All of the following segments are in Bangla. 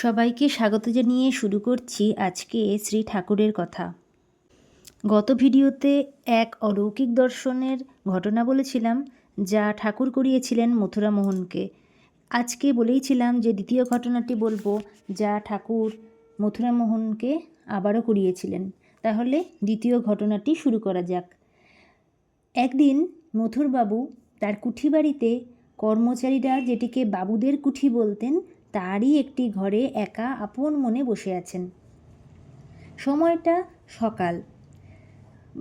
সবাইকে স্বাগত জানিয়ে শুরু করছি আজকে শ্রী ঠাকুরের কথা। গত ভিডিওতে এক অলৌকিক দর্শনের ঘটনা বলেছিলাম, যা ঠাকুর করিয়েছিলেন মথুরা মোহনকে। আজকে বলেইছিলাম যে দ্বিতীয় ঘটনাটি বলব, যা ঠাকুর মথুরা মোহনকে আবারও করিয়েছিলেন। তাহলে দ্বিতীয় ঘটনাটি শুরু করা যাক। একদিন মথুরবাবু তার কুঠিবাড়িতে কর্মচারীরা যেটিকে বাবুদের কুঠি বলতেন তারই একটি ঘরে একা আপন মনে বসে আছেন। সময়টা সকাল।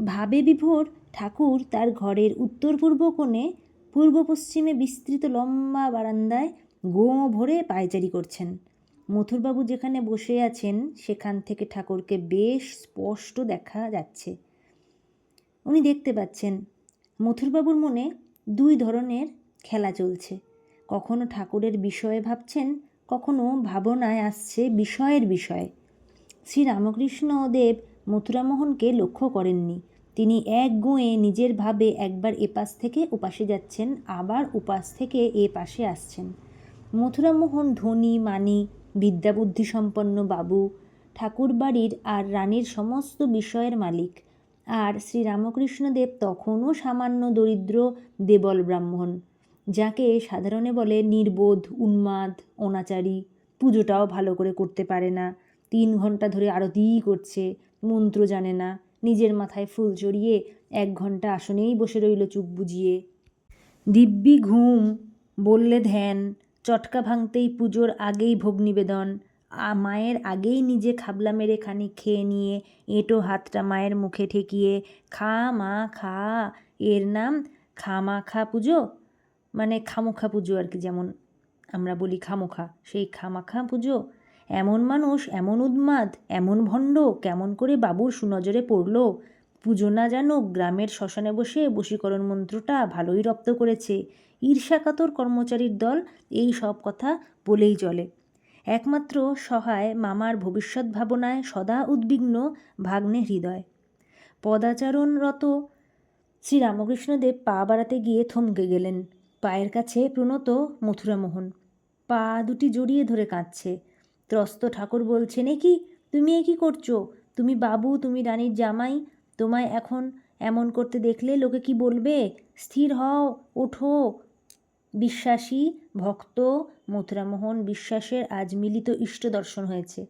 ভাবে বিভোর ঠাকুর তার ঘরের উত্তর পূর্ব কোণে পূর্ব পশ্চিমে বিস্তৃত লম্বা বারান্দায় গো ভরে পায়চারি করছেন। মথুরবাবু যেখানে বসে আছেন, সেখান থেকে ঠাকুরকে বেশ স্পষ্ট দেখা যাচ্ছে। উনি দেখতে পাচ্ছেন, মথুরবাবুর মনে দুই ধরনের খেলা চলছে। কখনো ঠাকুরের বিষয়ে ভাবছেন কখনো ভাবনায় আসছে বিষয়ের বিষয়ে। শ্রী রামকৃষ্ণ দেব মথুরামোহনকে লক্ষ্য করেননি। তিনি এক গোঁয়ে নিজের ভাবে একবার এপাশ থেকে ওপাশে যাচ্ছেন, আবার উপাস থেকে এ পাশে আসছেন। মথুরামোহন ধনী, মানি বিদ্যাবুদ্ধি সম্পন্ন বাবু ঠাকুর বাড়ির আর রানীর সমস্ত বিষয়ের মালিক। আর শ্রী রামকৃষ্ণদেব তখনও সামান্য দরিদ্র, দেবল ব্রাহ্মণ। যাকে সাধারণে বলে নির্বোধ, উন্মাদ, অনাচারী, পুজোটাও ভালো করে করতে পারে না। তিন ঘণ্টা ধরে আরতিই করছে, মন্ত্র জানে না, নিজের মাথায় ফুল চড়িয়ে এক ঘণ্টা আসনেই বসে রইল চুপ বুঝিয়ে। দিব্যি ঘুম, বললে ধ্যান, চটকা ভাঙতেই পুজোর আগেই ভোগ নিবেদন মায়ের আগেই নিজে খাবলা মেরে খানিক খেয়ে নিয়ে এঁটো হাতটা মায়ের মুখে ঠেকিয়ে, খা মা খা, এর নাম খামা খা পুজো মানে খামোখা পুজো আর কি, যেমন আমরা বলি খামোখা। সেই খামাখা পুজো এমন মানুষ, এমন উন্মাদ, এমন ভণ্ড, কেমন করে বাবুর সুনজরে পড়ল। পুজো না জানো, গ্রামের শ্মশানে বসে বশীকরণ মন্ত্রটা ভালোই রপ্ত করেছে। ঈর্ষাকাতর কর্মচারীর দল এই সব কথা বলেই চলে। একমাত্র সহায় মামার ভবিষ্যৎ ভাবনায় সদা উদ্বিগ্ন ভাগ্নে হৃদয়। পদাচারণরত শ্রীরামকৃষ্ণদেব পা বাড়াতে গিয়ে থমকে গেলেন। পায়ের কাছে প্রণত মথুরামোহন। পা দুটি জড়িয়ে ধরে কাঁদছে। ত্রস্ত ঠাকুর বলছেন, এ কি? তুমি এ কি করছ? তুমি বাবু, তুমি রানীর জামাই। তোমায় এখন এমন করতে দেখলে লোকে কি বলবে? স্থির হও, ওঠো। বিশ্বাসী, ভক্ত মথুরামোহন বিশ্বাসের আজ মিলিত ইষ্ট দর্শন হয়েছে।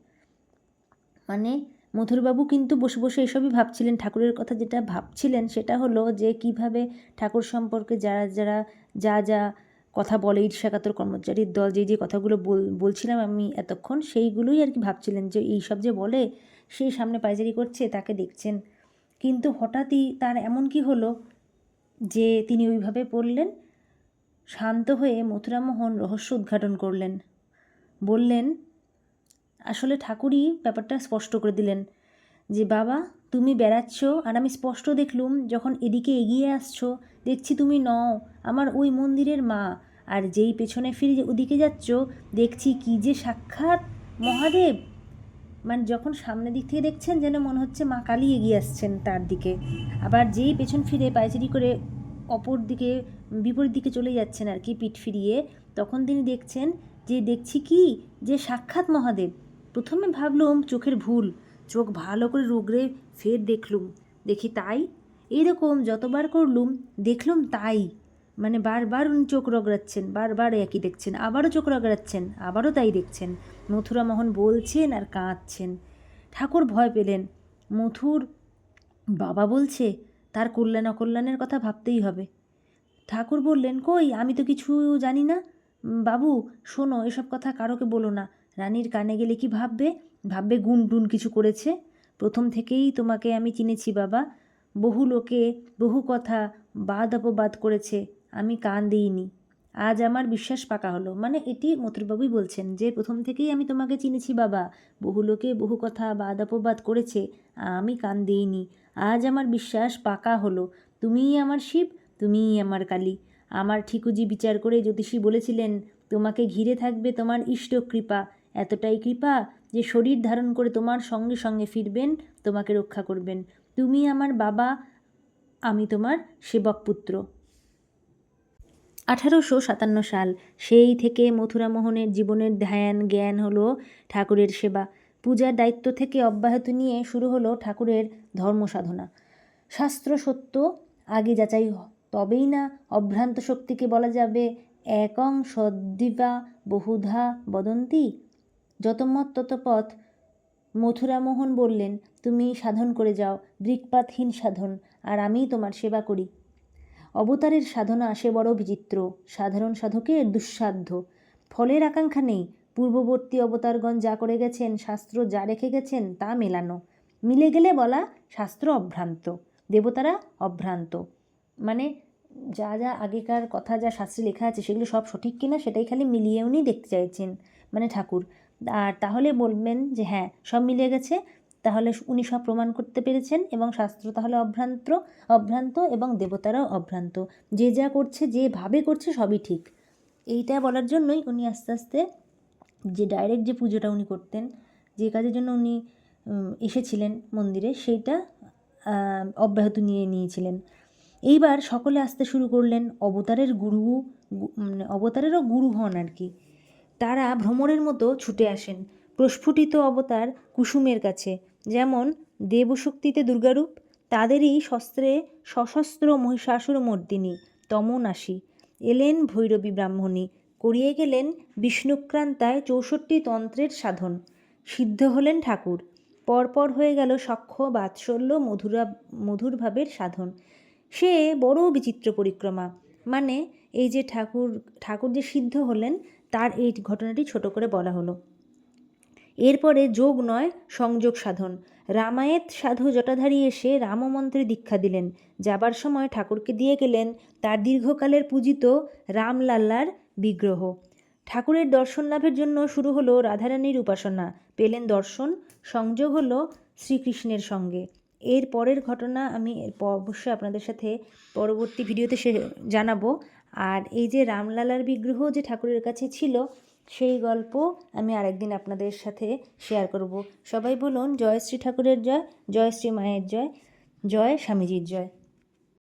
মানে মথুরবাবু কিন্তু বসে বসে এসবই ভাবছিলেন। ঠাকুরের কথা যেটা ভাবছিলেন সেটা হলো যে, কীভাবে ঠাকুর সম্পর্কে যারা যারা যা যা কথা বলে ঈর্ষাকাতর কর্মচারীর দল, যে যে কথাগুলো বলছিলাম আমি এতক্ষণ, সেইগুলোই আর কি ভাবছিলেন যে, এইসব যে বলে সেই সামনে পাইচারি করছে, তাকে দেখছেন। কিন্তু হঠাৎই তার এমন কি হলো যে, তিনি ওইভাবে পড়লেন, শান্ত হয়ে মথুরামোহন রহস্য উদ্ঘাটন করলেন। বললেন আসলে ঠাকুরই ব্যাপারটা স্পষ্ট করে দিলেন যে, বাবা, তুমি বেড়াচ্ছ আর আমি স্পষ্ট দেখলুম যখন এদিকে এগিয়ে আসছো, দেখছি তুমি নও, আমার ওই মন্দিরের মা। আর যেই পেছনে ফিরে ওদিকে যাচ্ছ, দেখছি কি যে সাক্ষাৎ, মহাদেব। মানে যখন সামনের দিক থেকে দেখছেন যেন মনে হচ্ছে মা কালী এগিয়ে আসছেন তার দিকে। আবার যেই পেছন ফিরে পায়চারি করে অপর দিকে, বিপরীত দিকে চলে যাচ্ছেন আর কি পিঠ ফিরিয়ে, তখন তিনি দেখছেন যে, দেখছি কি যে সাক্ষাৎ মহাদেব। প্রথমে ভাবলুম চোখের ভুল, চোখ ভালো করে রুগড়ে ফের দেখলুম। দেখি তাই? এরকম যতবার করলুম, দেখলুম তাই। মানে বারবার উনি চোখ রগড়াচ্ছেন, বারবার একই দেখছেন, আবারও চোখ রগড়াচ্ছেন, আবারও তাই দেখছেন। মথুরা মোহন বলছেন আর কাঁদছেন। ঠাকুর ভয় পেলেন। মথুর বাবা বলছে, তার কল্যাণ অকল্যাণের কথা ভাবতেই হবে। ঠাকুর বললেন, কই, আমি তো কিছু জানি না। বাবু, শোনো, এসব কথা কারোকে বলো না। রানীর কানে গেলে কি ভাববে? ভাববে গুন টুন কিছু করেছে? প্রথম থেকেই তোমাকে আমি চিনেছি বাবা। বহু লোকে বহু কথা বাদ অপবাদ করেছে, আমি কান দিইনি। আজ আমার বিশ্বাস পাকা হলো। মানে এটি মথুরবাবুই বলছেন যে, প্রথম থেকেই আমি তোমাকে চিনেছি বাবা। বহু লোকে বহু কথা বাদ অপবাদ করেছে, আমি কান দিইনি। আজ আমার বিশ্বাস পাকা হলো। তুমিই আমার শিব, তুমিই আমার কালী। আমার ঠিকুজি বিচার করে জ্যোতিষী বলেছিলেন, তোমাকে ঘিরে থাকবে তোমার ইষ্ট কৃপা। এতটাই কৃপা যে শরীর ধারণ করে তোমার সঙ্গে সঙ্গে ফিরবেন, তোমাকে রক্ষা করবেন। তুমি আমার বাবা, আমি তোমার সেবক পুত্র আঠারোশো সাতান্ন সাল, সেই থেকে মথুরা মোহনের জীবনের ধ্যান, জ্ঞান হলো ঠাকুরের সেবা। পূজার দায়িত্ব থেকে অব্যাহত নিয়ে শুরু হলো ঠাকুরের ধর্ম সাধনা। শাস্ত্র সত্য আগে যাচাই তবেই না অভ্রান্ত শক্তিকে বলা যাবে। একং সদ্দিবা বহুধা বদন্তি যত মত তত পথ মথুরামোহন বললেন, তুমি সাধন করে যাও, দৃকপাতহীন সাধন, আর আমিই তোমার সেবা করি। অবতারের সাধনা সে বড় বিচিত্র, সাধারণ সাধকের দুঃসাধ্য। ফলের আকাঙ্ক্ষা নেই, পূর্ববর্তী অবতারগণ যা করে গেছেন, শাস্ত্র যা রেখে গেছেন, তা মেলানো। মিলে গেলে বলা শাস্ত্র অভ্রান্ত, দেবতারা অভ্রান্ত। মানে যা যা আগেকার কথা, যা শাস্ত্রে লেখা আছে, সেগুলো সব সঠিক কিনা, সেটাই খালি মিলিয়ে উনি দেখতে চাইছেন। মানে ঠাকুর আর তাহলে বলবেন যে হ্যাঁ সব মিলে গেছে। তাহলে উনি সব প্রমাণ করতে পেরেছেন এবং শাস্ত্র তাহলে অভ্রান্ত অভ্রান্ত এবং দেবতারাও অভ্রান্ত। যে যা করছে যেভাবে করছে সবই ঠিক। এইটা বলার জন্যই উনি আস্তে আস্তে যে ডাইরেক্ট যে পুজোটা উনি করতেন, যে কাজের জন্য উনি এসেছিলেন মন্দিরে, সেইটা অব্যাহত নিয়ে নিয়েছিলেন। এইবার সকলে আসতে শুরু করলেন অবতারের গুরু মানে অবতারেরও গুরু হন আর কি। তারা ভ্রমণের মতো ছুটে আসেন। প্রস্ফুটিত অবতার কুসুমের কাছে। যেমন, দেবশক্তিতে দুর্গারূপ, তাদেরই শস্ত্রে সশস্ত্র মহিষাসুর মর্দিনী তমনাসী এলেন ভৈরবী ব্রাহ্মণী, করিয়ে গেলেন বিষ্ণুক্রান্তায় চৌষট্টি তন্ত্রের সাধন। সিদ্ধ হলেন ঠাকুর। পরপর হয়ে গেল সখ্য বাৎসল্য, মধুরা মধুর ভাবের সাধন। সে বড় বিচিত্র পরিক্রমা। মানে এই যে ঠাকুর ঠাকুর যে সিদ্ধ হলেন তার এই ঘটনাটি ছোট করে বলা হলো। এরপরে যোগ নয়, সংযোগ সাধন। রামায়েত সাধু জটাধারী এসে রামমন্ত্রে দীক্ষা দিলেন। যাবার সময় ঠাকুরকে দিয়ে গেলেন তার দীর্ঘকালের পূজিত রামলাল্লার বিগ্রহ। ঠাকুরের দর্শন লাভের জন্য শুরু হলো রাধারানীর উপাসনা। পেলেন দর্শন, সংযোগ হলো শ্রীকৃষ্ণের সঙ্গে। এর পরের ঘটনা আমি অবশ্যই আপনাদের সাথে পরবর্তী ভিডিওতে সে, জানাব। আর এই যে রামলালার বিগ্রহ যে ঠাকুরের কাছে ছিল, সেই গল্প আমি আরেকদিন আপনাদের সাথে শেয়ার করব। সবাই বলুন, জয় শ্রী ঠাকুরের জয় জয় শ্রী মায়ের জয় জয় স্বামীজির জয়।